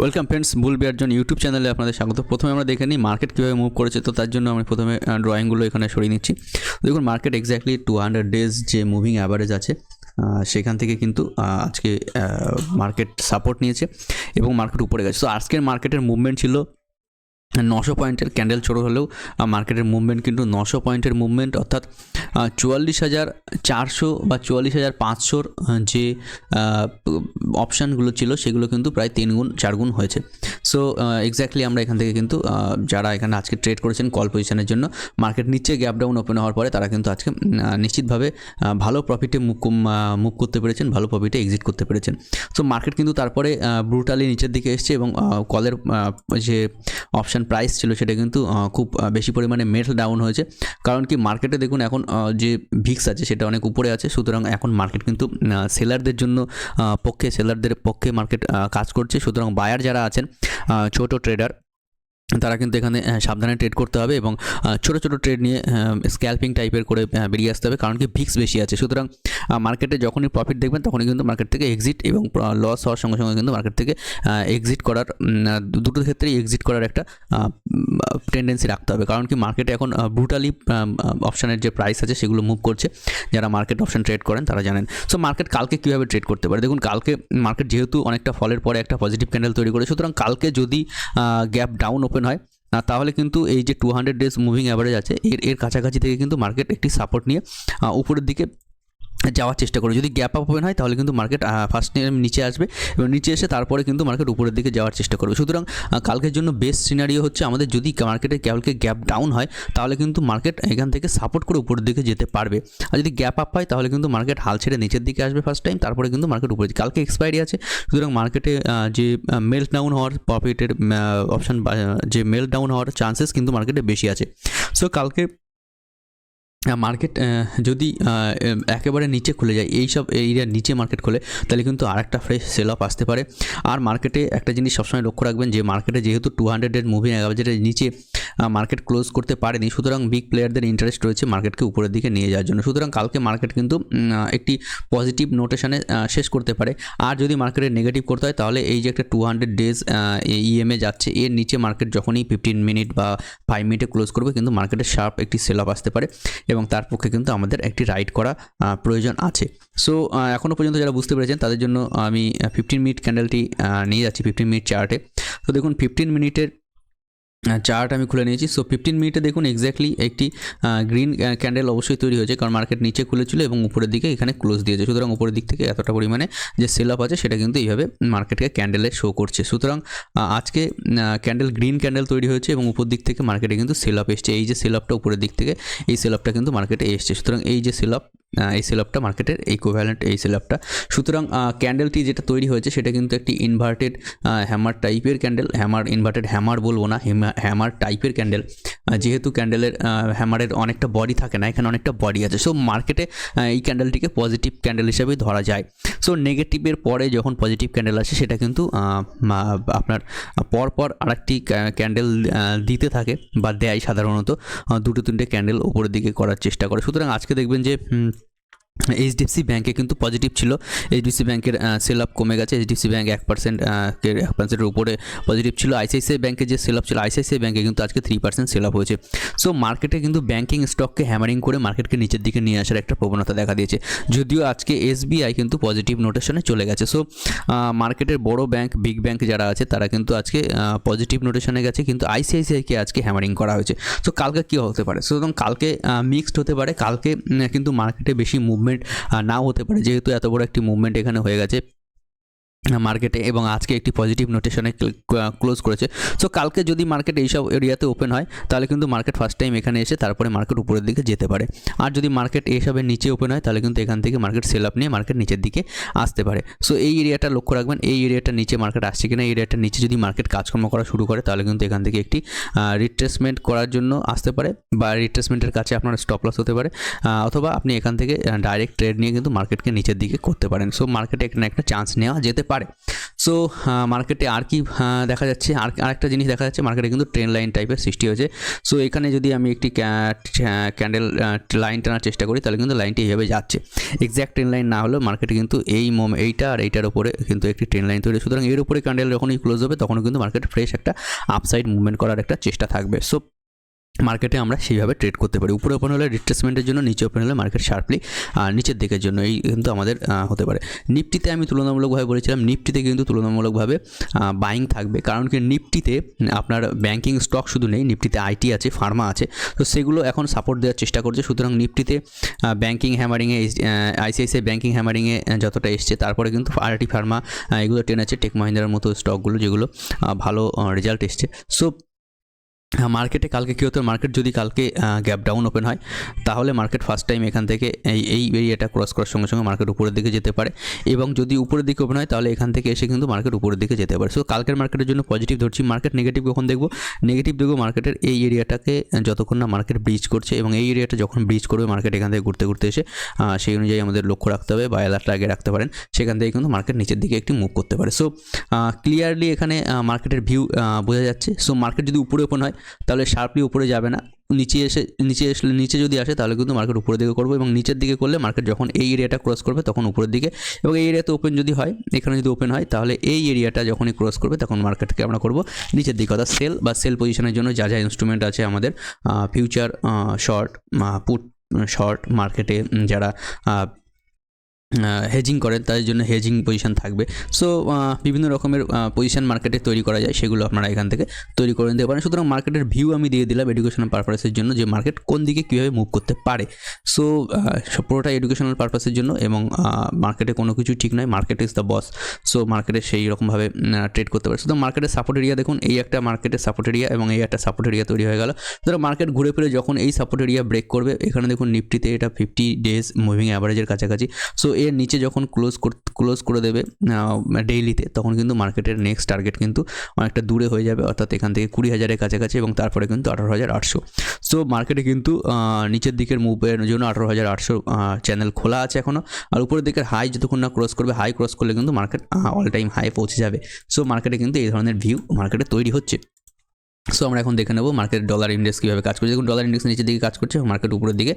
Welcome friends bull bearzone YouTube চ্যানেলে আপনাদের স্বাগত। প্রথমে আমরা দেখে নিই মার্কেট কীভাবে মুভ করেছে, তো তার জন্য আমি প্রথমে ড্রয়িংগুলো এখানে সরিয়ে নিচ্ছি। দেখুন market exactly two hundred days যে মুভিং অ্যাভারেজ আছে সেখান থেকে কিন্তু আজকে মার্কেট সাপোর্ট নিয়েছে এবং মার্কেট উপরে গেছে। তো আজকের মার্কেটের মুভমেন্ট ছিল নশো পয়েন্টের ক্যান্ডেল ছোটো হলেও মার্কেটের মুভমেন্ট কিন্তু নশো পয়েন্টের মুভমেন্ট, অর্থাৎ চুয়াল্লিশ হাজার চারশো বা চুয়াল্লিশ হাজার পাঁচশোর যে অপশানগুলো ছিল, সেগুলো কিন্তু প্রায় তিন গুণ চার গুণ হয়েছে সো এক্স্যাক্টলি আমরা এখান থেকে কিন্তু যারা এখানে আজকে ট্রেড করেছেন কল পজিশনের জন্য মার্কেট নিচে গ্যাপ ডাউন ওপেন হওয়ার পরে তারা কিন্তু আজকে নিশ্চিতভাবে ভালো প্রফিটে মুভ মুভ করতে পেরেছেন, ভালো প্রফিটে এক্সিট করতে পেরেছেন। সো মার্কেট কিন্তু তারপরে ব্রুটালি নিচের দিকে এসছে এবং কলের যে অপশান প্রাইস ছিল সেটা কিন্তু খুব বেশি পরিমাণে মেটাল ডাউন হয়েছে। কারণ কি মার্কেটে দেখুন এখন যে ভিক্স আছে সেটা অনেক উপরে আছে। সুতরাং এখন মার্কেট কিন্তু সেলারদের জন্য পক্ষে সেলারদের পক্ষে মার্কেট কাজ করছে। সুতরাং বায়ার যারা আছেন ছোট ট্রেডার তারা কিন্তু এখানে সাবধানে ট্রেড করতে হবে এবং ছোট ছোট ট্রেড নিয়ে স্ক্যালপিং টাইপের করে বেরিয়ে আসতে হবে কারণ কি ভিক্স বেশি আছে। সুতরাং মার্কেটে যখনই প্রফিট দেখবেন তখনই কিন্তু মার্কেট থেকে এক্সিট এবং লস হওয়ার সঙ্গে সঙ্গে কিন্তু মার্কেট থেকে এক্সিট করার দুটো ক্ষেত্রেই এক্সিট করার একটা টেন্ডেন্সি রাখতে হবে। কারণ কি মার্কেটে এখন ব্রুটালি অপশানের যে প্রাইস আছে সেগুলো মুভ করছে। যারা মার্কেট অপশান ট্রেড করেন তারা জানেন। সো মার্কেট কালকে কীভাবে ট্রেড করতে পারে? দেখুন, কালকে মার্কেট যেহেতু অনেকটা ফলের পরে একটা পজিটিভ ক্যান্ডেল তৈরি করে সুতরাং কালকে যদি গ্যাপ ডাউন ওপেন হয়। না, তাহলে কিন্তু এই যে two hundred days moving average আছে, এর এর কাছাকাছি থেকে কিন্তু মার্কেট একটি সাপোর্ট নিয়ে উপরের দিকে যাওয়ার চেষ্টা করবে যদি গ্যাপ আপ ওপেন হয়, তাহলে কিন্তু মার্কেট ফার্স্ট নিচে আসবে এবং নিচে এসে তারপরে কিন্তু মার্কেট উপরের দিকে যাওয়ার চেষ্টা করবে। সুতরাং কালকের জন্য বেস্ট সিনারিও হচ্ছে আমাদের যদি মার্কেটে কালকে গ্যাপ ডাউন হয়, তাহলে কিন্তু মার্কেট এখান থেকে সাপোর্ট করে উপরের দিকে যেতে পারবে। আর যদি গ্যাপ আপ হয়, তাহলে কিন্তু মার্কেট হাল ছেড়ে নিচের দিকে আসবে ফার্স্ট টাইম তারপরে কিন্তু মার্কেট উপরে কালকে এক্সপায়ারি আছে, সুতরাং মার্কেটে যে মেল্ট ডাউন হওয়ার প্রফিটের অপশান যে মেল ডাউন হওয়ার চান্সেস কিন্তু মার্কেটে বেশি আছে। সো কালকে মার্কেট যদি একেবারে নিচে খুলে যায়, এই সব এরিয়ার নিচে মার্কেট খোলে, তাহলে কিন্তু আরেকটা ফ্রেশ সেল অফ আসতে পারে। আর মার্কেটে একটা জিনিস সবসময় লক্ষ্য রাখবেন যে মার্কেটে যেহেতু টু হান্ড্রেডের মুভিং অ্যাভারেজের নিচে মার্কেট ক্লোজ করতে পারেনি, সুতরাং বিগ প্লেয়ারদের ইন্টারেস্ট রয়েছে মার্কেটকে উপরের দিকে নিয়ে যাওয়ার জন্য। সুতরাং কালকে মার্কেট কিন্তু একটি পজিটিভ নোটেশনে শেষ করতে পারে। আর যদি মার্কেটে নেগেটিভ করতে হয়, তাহলে এই যে একটা টু হান্ড্রেড ডেজ ইএমএ যাচ্ছে, এর নিচে মার্কেট যখনই ফিফটিন মিনিট বা ফাইভ মিনিটে ক্লোজ করবে, কিন্তু মার্কেটে শার্প একটি সেল অফ আসতে পারে। এবং তার পক্ষে কিন্তু আমাদের একটি রাইড করা প্রয়োজন আছে। সো এখনও পর্যন্ত যারা বুঝতে পেরেছেন, তাদের জন্য আমি ফিফটিন মিনিট ক্যান্ডেলটি নিয়ে যাচ্ছি ফিফটিন মিনিট চার্টে তো দেখুন ফিফটিন মিনিটের চার্ট আমি খুলে নিয়েছি। সো ফিফটিন মিনিটে দেখুন এক্স্যাক্টলি একটি গ্রিন ক্যান্ডেল অবশ্যই তৈরি হয়েছে। কারণ মার্কেট নিচে খুলেছিল এবং উপরের দিকে এখানে ক্লোজ দিয়েছে। সুতরাং উপরের দিক থেকে এতটা পরিমাণে যে সেল আপ আছে, সেটা কিন্তু এইভাবে মার্কেটকে ক্যান্ডেলে শো করছে। সুতরাং আজকে ক্যান্ডেল গ্রিন ক্যান্ডেল তৈরি হয়েছে এবং উপর দিক থেকে মার্কেটে কিন্তু সেল আপ এসছে। এই যে সেল আপটা উপরের দিক থেকে, এই সেল আপটা কিন্তু মার্কেটে এসছে। সুতরাং এই যে সেল আপ এই সেল আপটা মার্কেটের এই কোভ্যালেন্ট এই সেল আপটা সুতরাং ক্যান্ডেলটি যেটা তৈরি হয়েছে সেটা কিন্তু একটি ইনভার্টেড হ্যামার টাইপের ক্যান্ডেল হ্যামার ইনভার্টেড হ্যামার বলব না হ্যামার টাইপের ক্যান্ডেল যেহেতু ক্যান্ডেলের হ্যামারের অনেকটা বডি থাকে না, এখানে অনেকটা বডি আছে। সো মার্কেটে এই ক্যান্ডেলটিকে পজিটিভ ক্যান্ডেল হিসেবেই ধরা যায়। সো নেগেটিভের পরে যখন পজিটিভ ক্যান্ডেল আসে, সেটা কিন্তু আপনার পরপর আরেকটি ক্যান্ডেল দিতে থাকে বা দেয় সাধারণত। দুটো তিনটে ক্যান্ডেল উপরের দিকে করার চেষ্টা করে। সুতরাং আজকে দেখবেন যে এইচডিএফসি ব্যাঙ্কে কিন্তু পজিটিভ ছিল। এইচডিএফসি ব্যাংকের সেল আপ কমে গেছে। এইচডিএফসি ব্যাঙ্ক এক পার্সেন্ট এক পার্সেন্টের উপরে পজিটিভ ছিল। আইসিআইসিআই ব্যাংকের যে সেল আপ ছিল আইসিআইসিআই ব্যাঙ্কে কিন্তু আজকে থ্রি পার্সেন্ট সেল আপ হয়েছে। সো মার্কেটে কিন্তু ব্যাঙ্কিং স্টককে হ্যামারিং করে মার্কেটকে নিচের দিকে নিয়ে আসার একটা প্রবণতা দেখা দিয়েছে। যদিও আজকে এসবিআই কিন্তু পজিটিভ নোটেশনে চলে গেছে। সো মার্কেটের বড় ব্যাংক বিগ ব্যাংক যারা আছে, তারা কিন্তু আজকে পজিটিভ নোটেশনে গেছে। কিন্তু আইসিআইসিআইকে আজকে হ্যামারিং করা হয়েছে। সো কালকে কী হতে পারে? সুতরাং কালকে মিক্সড হতে পারে। কালকে কিন্তু মার্কেটে বেশি মুভমেন্ট নাও হতে পারে। যেহেতু এত বড় একটি মুভমেন্ট এখানে হয়ে গেছে মার্কেটে এবং আজকে একটি পজিটিভ নোটেশনে ক্লোজ করেছে। সো কালকে যদি মার্কেট এইসব এরিয়াতে ওপেন হয়, তাহলে কিন্তু মার্কেট ফার্স্ট টাইম এখানে এসে তারপরে মার্কেট উপরের দিকে যেতে পারে। আর যদি মার্কেট এইসবের নিচে ওপেন হয়, তাহলে কিন্তু এখান থেকে মার্কেট সেল আপ নিয়ে মার্কেট নিচের দিকে আসতে পারে। সো এই এরিয়াটা লক্ষ্য রাখবেন, এই এরিয়াটার নিচে মার্কেট আসছে কিনা, এই এরিয়াটার নিচে যদি মার্কেট কাজকর্ম করা শুরু করে, তাহলে কিন্তু এখান থেকে একটি রিট্রেসমেন্ট করার জন্য আসতে পারে বা রিট্রেসমেন্টের কাছে আপনার স্টপ লস হতে পারে অথবা আপনি এখান থেকে ডাইরেক্ট ট্রেড নিয়ে কিন্তু মার্কেটকে নিচের দিকে করতে পারেন। সো মার্কেটে এখানে একটা চান্স নেওয়া যেতে পারে। সো মার্কেটে আর কি দেখা যাচ্ছে, আর, আরেকটা জিনিস দেখা যাচ্ছে মার্কেটে কিন্তু ট্রেন লাইন টাইপের সৃষ্টি হয়েছে। সো এখানে যদি আমি একটি ক্যান্ডেল লাইন টানার চেষ্টা করি, তাহলে কিন্তু লাইনটি এইভাবে যাচ্ছে। এক্স্যাক্ট ট্রেন লাইন না হলেও মার্কেটে কিন্তু এই মোম এইটা আর এইটার উপরে কিন্তু একটি ট্রেন লাইন তৈরি। সুতরাং এর উপরে ক্যান্ডেল যখনই ক্লোজ হবে, তখনও কিন্তু মার্কেট ফ্রেশ একটা আপসাইড মুভমেন্ট করার একটা চেষ্টা থাকবে। সো মার্কেটে আমরা সেইভাবে ট্রেড করতে পারি। উপরে ওপেন হলে রিট্রেসমেন্টের জন্য, নিচে ওপেন হলে মার্কেট শার্পলি নিচের দিকের জন্য এই কিন্তু আমাদের হতে পারে। নিফটিতে আমি তুলনামূলকভাবে বলেছিলাম, নিফটিতে কিন্তু তুলনামূলকভাবে বাইং থাকবে। কারণ কি নিফটিতে আপনার ব্যাংকিং স্টক শুধু নেই, নিফটিতে আইটি আছে ফার্মা আছে, তো সেগুলো এখন সাপোর্ট দেওয়ার চেষ্টা করছে। সুতরাং নিফটিতে ব্যাংকিং হ্যামারিংয়ে আইসিআইসিআই ব্যাংকিং হ্যামারিংয়ে যতটা এসছে, তারপরে কিন্তু আরটি ফার্মা এগুলো টেনেছে টেক মহিন্দ্রার মতো স্টকগুলো যেগুলো ভালো রেজাল্ট এসছে। সো মার্কেটে কালকে কী হতো? মার্কেট যদি কালকে গ্যাপ ডাউন ওপেন হয়, তাহলে মার্কেট ফার্স্ট টাইম এখান থেকে এই এই এরিয়াটা ক্রস করার সঙ্গে সঙ্গে মার্কেট উপরের দিকে যেতে পারে। এবং যদি উপরের দিকে ওপেন হয়, তাহলে এখান থেকে এসে কিন্তু মার্কেট উপরের দিকে যেতে পারে। সো কালকের মার্কেটের জন্য পজিটিভ ধরছি। মার্কেট নেগেটিভ কখন দেখব? নেগেটিভ দেখব মার্কেটের এই এরিয়াটাকে যতক্ষণ না মার্কেট ব্রিজ করছে এবং এই এরিয়াটা যখন ব্রিজ করবে মার্কেট এখান থেকে ঘুরতে ঘুরতে এসে সেই অনুযায়ী আমাদের লক্ষ্য রাখতে হবে বা অ্যালার্টটা আগে রাখতে পারেন। সেখান থেকে কিন্তু মার্কেট নিচের দিকে একটি মুভ করতে পারে। সো ক্লিয়ারলি এখানে মার্কেটের ভিউ বোঝা যাচ্ছে। সো মার্কেট যদি উপরে ওপেন হয় তাহলে শার্পলি উপরে যাবে না। নিচে এসে, নিচে আসলে নিচে যদি আসে তাহলে কিন্তু মার্কেট উপরের দিকে করব এবং নিচের দিকে করলে মার্কেট যখন এই এরিয়াটা ক্রস করবে তখন উপরের দিকে। এবং এই এরিয়াতে ওপেন যদি হয়, এখানে যদি ওপেন হয় তাহলে এই এরিয়াটা যখনই ক্রস করবে তখন মার্কেটকে আমরা করব নিচের দিকে। অর্থাৎ সেল বা সেল পজিশনের জন্য যা যা ইনস্ট্রুমেন্ট আছে আমাদের ফিউচার শর্ট পুট শর্ট মার্কেটে যারা হেজিং করেন তাদের জন্য হেজিং পজিশন থাকবে। সো বিভিন্ন রকমের পজিশন মার্কেটে তৈরি করা যায়, সেগুলো আপনারা এখান থেকে তৈরি করে নিতে পারেন। সুতরাং মার্কেটের ভিউ আমি দিয়ে দিলাম এডুকেশনাল পারপাসের জন্য, যে মার্কেট কোন দিকে কীভাবে মুভ করতে পারে। সো পুরোটা এডুকেশনাল পারপাসের জন্য এবং মার্কেটে কোনো কিছু ঠিক নয় market is the boss so মার্কেটে সেই রকমভাবে ট্রেড করতে পারে। সুতরাং মার্কেটের সাপোর্ট এরিয়া দেখুন, এই একটা মার্কেটের সাপোর্ট এরিয়া এবং এই একটা সাপোর্ট এরিয়া তৈরি হয়ে গেল। সুতরাং মার্কেট ঘুরে ফিরে যখন এই সাপোর্ট এরিয়া ব্রেক করবে, এখানে দেখুন নিফটিতে এটা ফিফটি ডেজ মুভিং অ্যাভারেজের কাছাকাছি। সো এর নিচে যখন ক্লোজ ক্লোজ করে দেবে ডেইলিতে তখন কিন্তু মার্কেটের নেক্সট টার্গেট কিন্তু অনেকটা দূরে হয়ে যাবে। অর্থাৎ এখান থেকে কুড়ি হাজারের কাছাকাছি এবং তারপরে কিন্তু আঠারো হাজার আটশো। সো মার্কেটে কিন্তু নিচের দিকের মুভের জন্য আঠারো হাজার আটশো চ্যানেল খোলা আছে এখনও আর উপরের দিকের হাই যতক্ষণ না ক্রস করবে হাই ক্রস করলে কিন্তু মার্কেট অল টাইম হাই পৌঁছে যাবে। সো মার্কেটে কিন্তু এই ধরনের ভিউ মার্কেটে তৈরি হচ্ছে। সো আমরা এখন দেখে নেব মার্কেট ডলার ইন্ডেক্স কীভাবে কাজ করছে। দেখুন ডলার ইন্ডেক্স নিচের দিকে কাজ করছে মার্কেট উপরের দিকে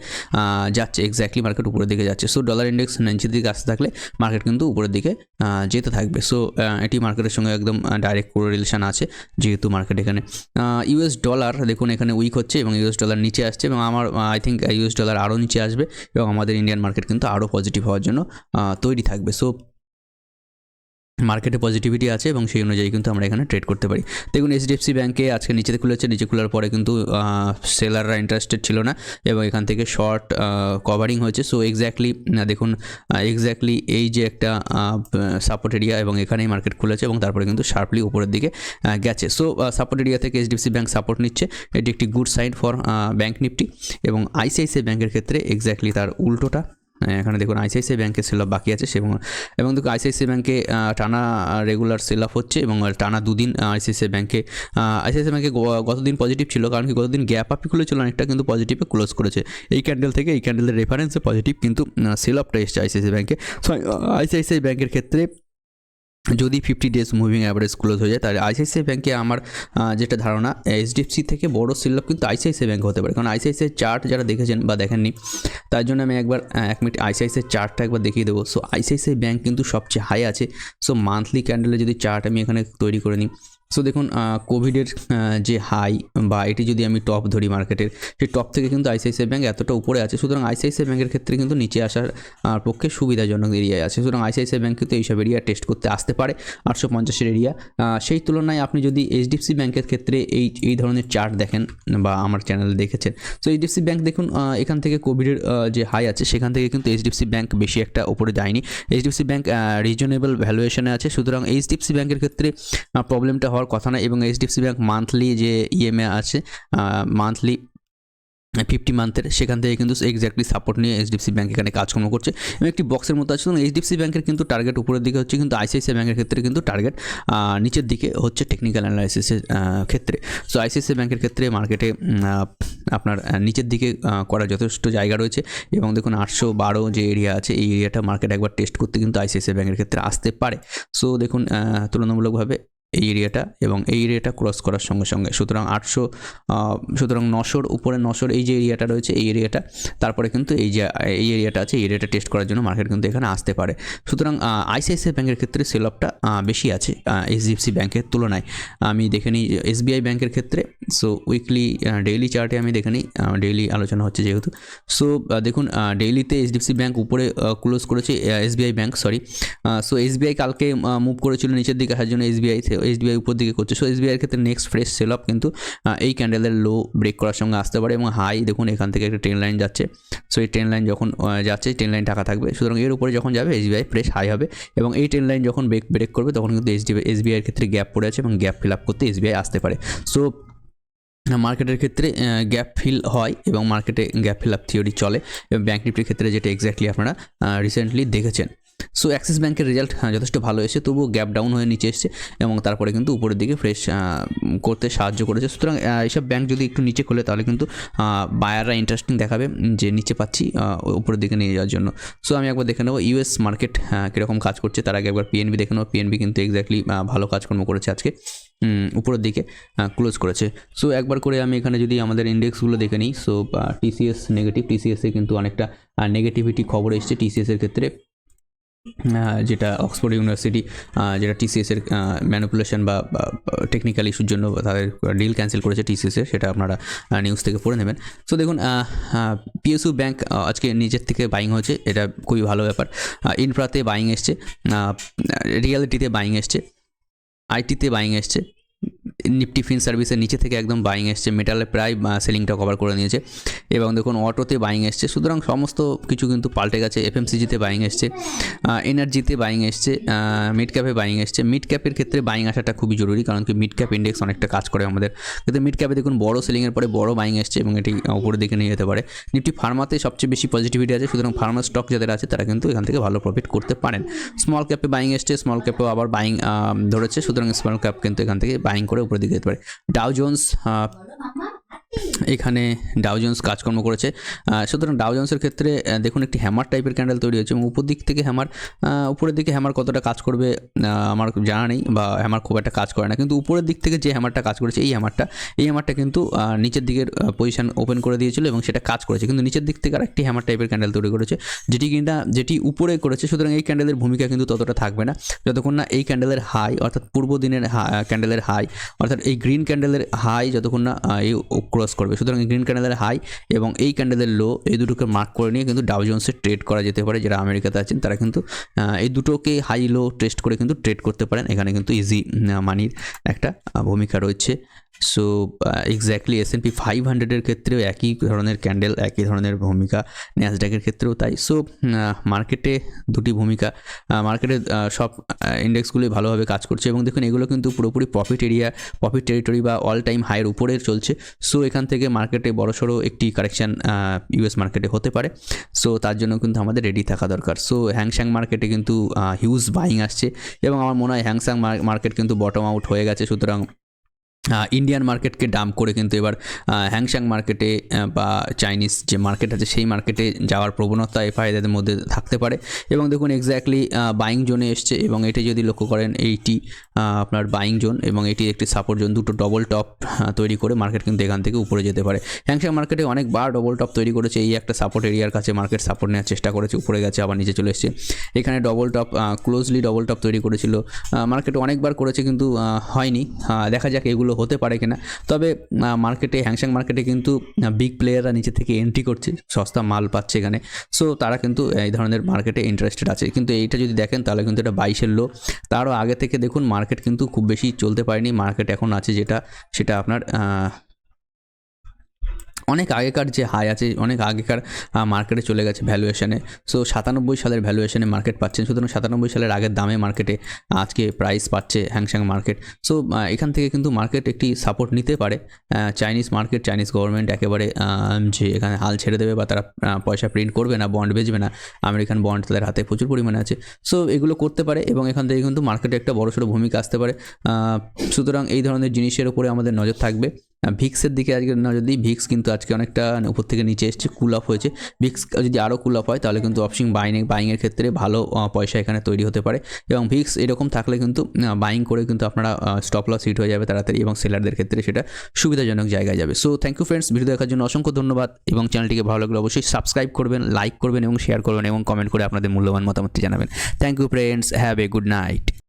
যাচ্ছে এক্স্যাক্টলি মার্কেট উপরের দিকে যাচ্ছে। সো ডলার ইন্ডেক্স নিচের দিকে আসতে থাকলে মার্কেট কিন্তু উপরের দিকে যেতে থাকবে। সো এটি মার্কেটের সঙ্গে একদম ডাইরেক্ট রিলেশন আছে যেহেতু মার্কেট এখানে। ইউএস ডলার দেখুন, এখানে উইক হচ্ছে এবং ইউএস ডলার নিচে আসছে এবং আমার আই থিঙ্ক ইউএস ডলার আরও নিচে আসবে এবং আমাদের ইন্ডিয়ান মার্কেট কিন্তু আরও পজিটিভ হওয়ার জন্য তৈরি থাকবে। সো মার্কেটে পজিটিভিটি আছে এবং সেই অনুযায়ী কিন্তু আমরা এখানে ট্রেড করতে পারি। দেখুন এইচডিএফসি ব্যাঙ্কে আজকে নিচেতে খুলেছে নিচে খোলার পরে কিন্তু সেলাররা ইন্টারেস্টেড ছিল না এবং এখান থেকে শর্ট কভারিং হয়েছে। সো এক্স্যাক্টলি দেখুন এক্স্যাক্টলি এই যে একটা সাপোর্ট এরিয়া এবং এখানেই মার্কেট খুলেছে এবং তারপরে কিন্তু শার্পলি উপরের দিকে গেছে। সো সাপোর্ট এরিয়া থেকে এইচডিএফসি ব্যাঙ্ক সাপোর্ট নিচ্ছে। এটি একটি good sign for bank Nifty এবং আইসিআইসিআই ব্যাংকের ক্ষেত্রে এক্স্যাক্টলি তার উল্টোটা। এখানে দেখুন আইসিআইসিআই ব্যাংকের সেল বাকি আছে এবং এবং দেখুন আইসিআইসিআই ব্যাঙ্কে টানা রেগুলার সেল অফ হচ্ছে এবং টানা দুদিন আইসিআইসিআই ব্যাঙ্কে আইসিআইসিআই ব্যাঙ্কে গতদিন পজিটিভ ছিল কারণ কি গতদিন গ্যাপ আপই খুলেছিল অনেকটা কিন্তু পজিটিভে ক্লোজ করেছে এই ক্যান্ডেল থেকে এই ক্যান্ডেলের রেফারেন্সে পজিটিভ কিন্তু সেল অফটা এসছে আইসিআইসিআই ব্যাংকে সো আইসিআইসিআই ব্যাংকের ক্ষেত্রে যদি fifty days moving average close হয়ে যায় তাহলে আইসিআইসিআই ব্যাঙ্কে আমার যেটা ধারণা এইচডিএফসি থেকে বড় সেল কিন্তু আইসিআইসিআই ব্যাঙ্ক হতে পারে কারণ আইসিআইসিআই চার্ট যারা দেখেছেন বা দেখেননি তার জন্য আমি একবার এক মিনিট আইসিআইসিআই চার্টটা একবার দেখিয়ে দেবো সো আইসিআইসিআই ব্যাঙ্ক কিন্তু সবচেয়ে হাই আছে সো মান্থলি ক্যান্ডেলে যদি চার্ট আমি এখানে তৈরি করে নিই সো দেখুন কোভিডের যে হাই বা এটি যদি আমি টপ ধরি মার্কেটের সেই টপ থেকে কিন্তু আইসিআইসিআই ব্যাঙ্ক এতটা উপরে আছে। সুতরাং আইসিআইসিআই ব্যাঙ্কের ক্ষেত্রে কিন্তু নিচে আসার পক্ষে সুবিধাজনক এরিয়ায় আছে। সুতরাং আইসিআইসিআই ব্যাংক কিন্তু এইসব এরিয়া টেস্ট করতে আসতে পারে, আটশো পঞ্চাশের এরিয়া সেই তুলনায় আপনি যদি এইচডিএফসি ব্যাংকের ক্ষেত্রে এই এই ধরনের চার্ট দেখেন বা আমার চ্যানেলে দেখেছেন। সো এইচডিএফসি ব্যাংক দেখুন এখান থেকে কোভিডের যে হাই আছে, সেখান থেকে কিন্তু এইচডিএফসি ব্যাঙ্ক বেশি একটা উপরে যায়নি। এইচডিএফসি ব্যাঙ্ক রিজনেবল ভ্যালুয়েশনে আছে। সুতরাং এইচডিএফসি ব্যাঙ্কের ক্ষেত্রে প্রবলেমটা হওয়ার কথা না এবং এইচডিএফসি ব্যাংক মান্থলি যে ইএমএ আছে মান্থলি ফিফটি মান্থের সেখান থেকে কিন্তু এক্স্যাক্টলি সাপোর্ট নিয়ে এইচডিএফসি ব্যাঙ্ক এখানে কাজকর্ম করছে। এবং একটি বক্সের মতো আছে এইচডিএফসি ব্যাঙ্কের কিন্তু টার্গেট উপরের দিকে হচ্ছে, কিন্তু আইসিআইসিআই ব্যাঙ্কের ক্ষেত্রে কিন্তু টার্গেট নিচের দিকে হচ্ছে টেকনিক্যাল অ্যানালাইসিসের ক্ষেত্রে। সো আইসিআইসিআই ব্যাঙ্কের ক্ষেত্রে মার্কেটে আপনার নিচের দিকে করার যথেষ্ট জায়গা রয়েছে। এবং দেখুন, আটশো বারো যে এরিয়া আছে, এই এরিয়াটা মার্কেট একবার টেস্ট করতে কিন্তু আইসিআইসিআই ব্যাঙ্কের ক্ষেত্রে আসতে পারে। সো দেখুন তুলনামূলকভাবে এই এরিয়াটা এবং এই এরিয়াটা ক্রস করার সঙ্গে সঙ্গে। সুতরাং আটশো সুতরাং নশোর উপরে নশোর এই যে এরিয়াটা রয়েছে, এই এরিয়াটা তারপরে কিন্তু এই যে, এই এরিয়াটা আছে, এই এরিয়াটা টেস্ট করার জন্য মার্কেট কিন্তু এখানে আসতে পারে। সুতরাং আইসিআইসিআই ব্যাংকের ক্ষেত্রে সেল আপটা বেশি আছে এইচডিএফসি ব্যাংকের তুলনায়। আমি দেখে নিই এসবিআই ব্যাংকের ক্ষেত্রে সো উইকলি ডেইলি চার্টে আমি দেখে নিই ডেইলি আলোচনা হচ্ছে যেহেতু। সো দেখুন ডেইলিতে এইচডিএফসি ব্যাংক উপরে ক্লোজ করেছে SBI bank sorry so SBI কালকে মুভ করেছিল, নিচের দিকে আসার জন্য এসবিআই এসবিআই উপর দিকে করছে। সো এসবিআইয়ের ক্ষেত্রে নেক্সট ফ্রেশ সেল আপ কিন্তু এই ক্যান্ডেলের লো ব্রেক করার সঙ্গে আসতে পারে এবং হাই দেখুন এখান থেকে একটা ট্রেন লাইন যাচ্ছে। সো এই ট্রেন লাইন যখন যাচ্ছে ট্রেন লাইন টাকা থাকবে। সুতরাং এর উপরে যখন যাবে, এসবিআই ফ্রেশ হাই হবে এবং এই ট্রেন লাইন যখন ব্রেক ব্রেক করবে, তখন কিন্তু এইচডিআই এসবিআইয়ের ক্ষেত্রে গ্যাপ পড়ে আছে এবং গ্যাপ ফিল আপ করতে এসবিআই আসতে পারে। সো মার্কেটের ক্ষেত্রে গ্যাপ ফিল হয় এবং মার্কেটে গ্যাপ ফিল আপ থিওরি চলে। এবং ব্যাঙ্ক নিফটির ক্ষেত্রে যেটা এক্স্যাক্টলি আপনারা রিসেন্টলি দেখেছেন। সো অ্যাক্সিস ব্যাংকের রেজাল্ট যথেষ্ট ভালো এসেছে, তবুও গ্যাপ ডাউন হয়ে নিচে এসেছে এবং তারপরে কিন্তু উপরের দিকে ফ্রেশ করতে সাহায্য করেছে। সুতরাং এইসব ব্যাংক যদি একটু নিচে খোলে, তাহলে কিন্তু বায়াররা ইন্টারেস্টিং দেখাবে যে নিচে পাচ্ছি উপরের দিকে নিয়ে যাওয়ার জন্য। সো আমি একবার দেখে নেব ইউএস মার্কেট কীরকম কাজ করছে, তার আগে একবার পিএনবি দেখে নেব। পিএনবি কিন্তু এক্স্যাক্টলি ভালো কাজকর্ম করেছে আজকে উপরের দিকে ক্লোজ করেছে। সো একবার করে আমি এখানে যদি আমাদের ইন্ডেক্সগুলো দেখে নিই সো টিসিএস নেগেটিভ টিসিএসে কিন্তু অনেকটা নেগেটিভিটি খবর এসছে টিসিএসের ক্ষেত্রে। যেটা অক্সফোর্ড ইউনিভার্সিটি যেটা টিসিএসের ম্যানিপুলেশন বা টেকনিক্যাল ইস্যুর জন্য তাদের ডিল ক্যান্সেল করেছে টিসিএসের সেটা আপনারা নিউজ থেকে পড়ে নেবেন। সো দেখুন পিএসইউ ব্যাংক আজকে নিজের থেকে বাইং হয়েছে, এটা খুবই ভালো ব্যাপার। ইনফ্রাতে বাইং এসছে রিয়ালিটিতে বাইং এসছে আইটিতে বাইং এসছে নিফটি ফিন সার্ভিসের নিচে থেকে একদম বাইং এসছে। মেটালে প্রায় সেলিংটা কভার করে নিয়েছে। এবং দেখুন অটোতে বাইং এসছে। সুতরাং সমস্ত কিছু কিন্তু পাল্টে গেছে। এফএমসিজিতে বাইং এসছে। এনার্জিতে বাইং এসছে। মিড ক্যাপে বাইং এসছে। মিড ক্যাপের ক্ষেত্রে বাইং আসাটা খুবই জরুরি, কারণ কি মিড ক্যাপ ইন্ডেক্স অনেকটা কাজ করে আমাদের। কিন্তু মিড ক্যাপে দেখুন, বড় সেলিংয়ের পরে বড় বাইং এসছে এবং এটি উপরের দিকে নিয়ে যেতে পারে। নিফটি ফার্মাতে সবচেয়ে বেশি পজিটিভিটি আছে। সুতরাং ফার্মা স্টক যাদের আছে, তারা কিন্তু এখান থেকে ভালো প্রফিট করতে পারেন। স্মল ক্যাপে বাইং এসছে। স্মল ক্যাপেও আবার বাইং ধরেছে। সুতরাং স্মল ক্যাপ কিন্তু এখান থেকে বাইং করে উপরের দিকে যেতে পারে। ডাউ জোন্স এখানে ডাউজন্স কাজকর্ম করেছে। সুতরাং ডাউজন্সের ক্ষেত্রে দেখুন একটি হ্যামার টাইপের ক্যান্ডেল তৈরি হয়েছে এবং উপর দিক থেকে হ্যামার উপরের দিকে হ্যামার কতটা কাজ করবে আমার জানা নেই বা হ্যামার খুব একটা কাজ করে না। কিন্তু উপরের দিক থেকে যে হ্যামারটা কাজ করেছে, এই হ্যামারটা এই হ্যামারটা কিন্তু নিচের দিকের পজিশন ওপেন করে দিয়েছিল এবং সেটা কাজ করেছে। কিন্তু নিচের দিক থেকে আরেকটি হ্যামার টাইপের ক্যান্ডেল তৈরি করেছে, যেটি কিনা, যেটি উপরে করেছে। সুতরাং এই ক্যান্ডেলের ভূমিকা কিন্তু ততটা থাকবে না। যতক্ষণ না এই ক্যান্ডেলের হাই অর্থাৎ পূর্ব দিনের ক্যান্ডেলের হাই অর্থাৎ এই গ্রিন ক্যান্ডেলের হাই যতক্ষণ না এই ক্রস করবে। সুতরাং গ্রিন ক্যান্ডেলের হাই এবং এই ক্যান্ডেলের লো এই দুটোকে মার্ক করে নিয়ে কিন্তু ডাউ জোন্সে ট্রেড করা যেতে পারে, যারা আমেরিকাতে আছেন তারা কিন্তু এই দুটোকে হাই লো টেস্ট করে কিন্তু ট্রেড করতে পারেন। এখানে কিন্তু ইজি মানির একটা ভূমিকা রয়েছে। So exactly S N P five হান্ড্রেডের ক্ষেত্রেও একই ধরনের ক্যান্ডেল একই ধরনের ভূমিকা। ন্যাসড্যাকের ক্ষেত্রেও তাই। সো মার্কেটে দুটি ভূমিকা। মার্কেটে সব ইন্ডেক্সগুলি ভালোভাবে কাজ করছে এবং দেখুন এগুলো কিন্তু পুরোপুরি প্রফিট এরিয়া প্রফিট টেরিটরি বা অল টাইম হাইয়ের উপরে চলছে। সো এখান থেকে মার্কেটে বড়সড় একটি কারেকশান ইউএস মার্কেটে হতে পারে। সো তার জন্য কিন্তু আমাদের রেডি থাকা দরকার। সো হ্যাংস্যাং মার্কেটে কিন্তু হিউজ বাইং আসছে এবং আমার মনে হয় হ্যাংস্যাং মার্কেট কিন্তু বটম আউট হয়ে গেছে। সুতরাং ইন্ডিয়ান মার্কেটকে ডাম্প করে কিন্তু এবার হ্যাংস্যাং মার্কেটে বা চাইনিজ যে মার্কেট আছে সেই মার্কেটে যাওয়ার প্রবণতা এফআইদের মধ্যে থাকতে পারে। এবং দেখুন এক্স্যাক্টলি বাইং জোনে এসছে এবং এটি যদি লক্ষ্য করেন এইটি আপনার বাইং জোন এবং এটি একটি সাপোর্ট জোন দুটো ডবল টপ তৈরি করে মার্কেট কিন্তু এখান থেকে উপরে যেতে পারে। হ্যাংস্যাং মার্কেটে অনেকবার ডবল টপ তৈরি করেছে, এই একটা সাপোর্ট এরিয়ার কাছে মার্কেট সাপোর্ট নেওয়ার চেষ্টা করেছে, উপরে গেছে, আবার নিচে চলে এসেছে। এখানে double top closely double top তৈরি করেছিল। মার্কেটে অনেকবার করেছে কিন্তু হয়নি। দেখা যাক এগুলো হতে পারে কিনা। তবে মার্কেটে হ্যাংস্যাং মার্কেটে কিন্তু বিগ প্লেয়াররা নিচে থেকে এন্ট্রি করছে, সস্তা মাল পাচ্ছে এখানে। সো তারা কিন্তু এই ধরনের মার্কেটে ইন্টারেস্টেড আছে। কিন্তু এইটা যদি দেখেন, তাহলে কিন্তু এটা বাইশের লো তারও আগে থেকে দেখুন মার্কেট কিন্তু খুব বেশি চলতে পারেনি। মার্কেট এখন আছে যেটা, সেটা আপনার অনেক আগেকার যে হাই আছে, অনেক আগেকার মার্কেটে চলে গেছে ভ্যালুয়েশনে সো সাতানব্বই সালের ভ্যালুয়েশনে মার্কেট পাচ্ছেন। সুতরাং সাতানব্বই সালের আগের দামে মার্কেটে আজকে প্রাইস পাচ্ছে হ্যাংস্যাং মার্কেট সো এখান থেকে কিন্তু মার্কেট একটি সাপোর্ট নিতে পারে। চাইনিজ মার্কেট চাইনিজ গভর্নমেন্ট একেবারে যে এখানে হাল ছেড়ে দেবে বা তারা পয়সা প্রিন্ট করবে না বন্ড বেচবে না আমেরিকান বন্ড তাদের হাতে প্রচুর পরিমাণে আছে। সো এগুলো করতে পারে এবং এখান থেকে কিন্তু মার্কেটে একটা বড়সড় ভূমিকা আসতে পারে। সুতরাং এই ধরনের জিনিসের উপরে আমাদের নজর থাকবে। ভিক্সের দিকে আজকে নজর দিই ভিক্স কিন্তু আজকে অনেকটা উপর থেকে নিচে এসছে কুল অফ হয়েছে। ভিক্স যদি আরও কুল অফ হয়, তাহলে কিন্তু অপশন বাইং বাইংয়ের ক্ষেত্রে ভালো পয়সা এখানে তৈরি হতে পারে। এবং ভিক্স এরকম থাকলে কিন্তু বাইং করে কিন্তু আপনারা স্টপ লস হিট হয়ে যাবে তাড়াতাড়ি এবং সেলারদের ক্ষেত্রে সেটা সুবিধাজনক জায়গায় যাবে। So thank you friends video দেখার জন্য অসংখ্য ধন্যবাদ এবং চ্যানেলটিকে ভালো লাগলে অবশ্যই সাবস্ক্রাইব করবেন লাইক করবেন এবং শেয়ার করবেন এবং কমেন্ট করে আপনাদের মূল্যবান মতামতটি জানাবেন। Thank you friends have a good night